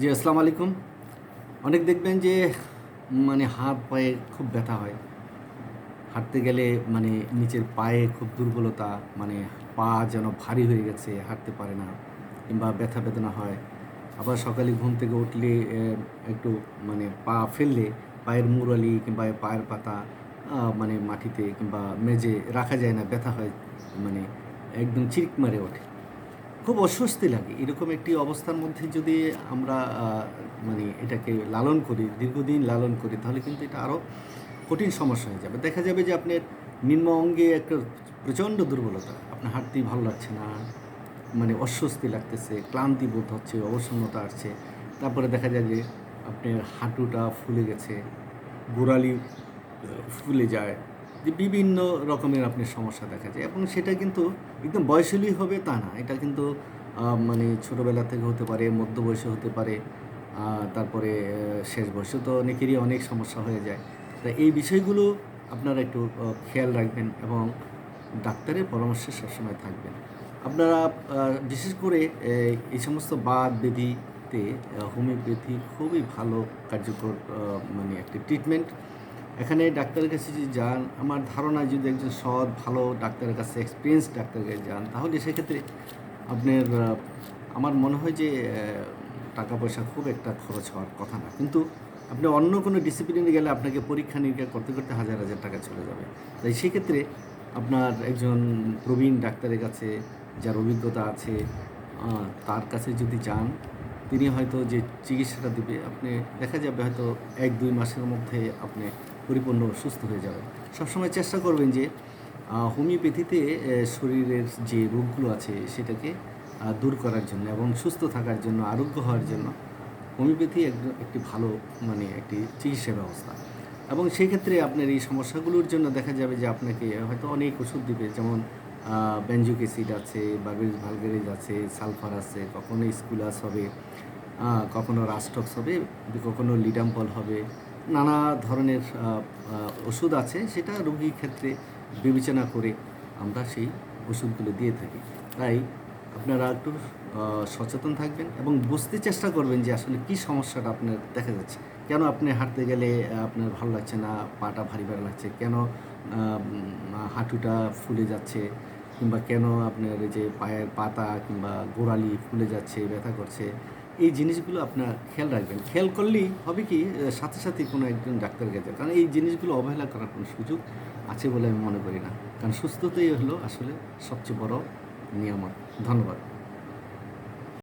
জি, আসসালামু আলাইকুম। অনেক দেখবেন যে মানে হাত পায়ে খুব ব্যথা হয়। হাঁটতে গেলে মানে নিচের পায়ে খুব দুর্বলতা মানে পা যেন ভারী হয়ে গেছে, হাঁটতে পারে না কিংবা ব্যথা বেদনা হয়। আবার সকালে ঘুম থেকে উঠলে একটু মানে পা ফেললে পায়ের মুরালি কিংবা পায়ের পাতা মানে মাটিতে কিংবা মেজে রাখা যায় না, ব্যথা হয় মানে একদম চিরিক মারে ওঠে। খুব অস্বস্তি লাগে। এরকম একটি অবস্থার মধ্যে যদি আমরা মানে এটাকে লালন করি, দীর্ঘদিন লালন করি, তাহলে কিন্তু এটা আরও কঠিন সমস্যা হয়ে যাবে। দেখা যাবে যে আপনার নিম্ন অঙ্গে একটা প্রচণ্ড দুর্বলতা, আপনার হাঁটতেই ভালো লাগছে না মানে অস্বস্তি লাগতেছে, ক্লান্তি বোধ হচ্ছে, অবসন্নতা আসছে, তারপরে দেখা যায় যে আপনার হাঁটুটা ফুলে গেছে, গোড়ালি ফুলে যায় যে বিভিন্ন রকমের আপনি সমস্যা দেখা যায় এবং সেটা কিন্তু একদম বয়সী হবে তা না। এটা কিন্তু মানে ছোটোবেলা থেকে হতে পারে মধ্য বয়সে হতে পারে তারপরে শেষ বয়সে তো অনেকেরই অনেক সমস্যা হয়ে যায়। তা এই বিষয়গুলো আপনারা একটু খেয়াল রাখবেন এবং ডাক্তারের পরামর্শে সবসময় থাকবেন। আপনারা বিশেষ করে এই সমস্ত বাদ ব্যাধিতে হোমিওপ্যাথি খুবই ভালো কার্যকর মানে একটি ট্রিটমেন্ট। এখানে ডাক্তারের কাছে যদি যান, আমার ধারণা যদি একজন সৎ, ভালো ডাক্তারের কাছে এক্সপিরিয়েন্স ডাক্তারের কাছে যান, তাহলে সেক্ষেত্রে আপনার আমার মনে হয় যে টাকা পয়সা খুব একটা খরচ হওয়ার কথা না। কিন্তু আপনি অন্য কোনো ডিসিপ্লিনে গেলে আপনাকে পরীক্ষা, নিরীক্ষা করতে করতে হাজার হাজার টাকা চলে যাবে। তাই সেক্ষেত্রে আপনার একজন প্রবীণ ডাক্তারের কাছে, যার অভিজ্ঞতা আছে তার কাছে যদি যান, তিনি হয়তো যে চিকিৎসাটা দিবে, আপনি দেখা যাবে হয়তো এক, দুই মাসের মধ্যে আপনি পরিপূর্ণ সুস্থ হয়ে যাবেন সবসময় চেষ্টা করবেন যে হোমিওপ্যাথিতে শরীরের যে রোগগুলো আছে সেটাকে দূর করার জন্য এবং সুস্থ থাকার জন্য, আরোগ্য হওয়ার জন্য হোমিওপ্যাথি এক- একটি ভালো মানে একটি চিকিৎসা ব্যবস্থা। এবং সেই ক্ষেত্রে আপনার এই সমস্যাগুলোর জন্য দেখা যাবে যে আপনাকে হয়তো অনেক ওষুধ দিবে, যেমন বেঞ্জুক অ্যাসিড আছে বার্গেরিজ ভালগেরিজ আছে, সালফার আছে, কখনো স্কুলাস হবে কখনো রাস্টক্স হবে, কখনো লিডাম্পল হবে নানা ধরনের ওষুধ আছে, সেটা রোগীর ক্ষেত্রে বিবেচনা করে আমরা সেই ওষুধগুলো দিয়ে থাকি। তাই আপনারা একটু সচেতন থাকবেন এবং বুঝতে চেষ্টা করবেন যে আসলে কী সমস্যাটা আপনার দেখা যাচ্ছে। কেন আপনি হাঁটতে গেলে আপনার ভালো লাগছে না, পাটা ভারী ভারী লাগছে, কেন হাঁটুটা ফুলে যাচ্ছে, কিংবা কেন আপনার এই যে পায়ের পাতা কিংবা গোড়ালি ফুলে যাচ্ছে, ব্যথা করছে এই জিনিসগুলো আপনার খেয়াল রাখবেন। খেয়াল করলেই হবে কি সাথে সাথে কোনো একজন ডাক্তার গেছে কারণ এই জিনিসগুলো অবহেলা করার কোনো সুযোগ আছে বলে আমি মনে করি না। কারণ সুস্থতাই হলো আসলে সবচেয়ে বড় নিয়ামত। ধন্যবাদ।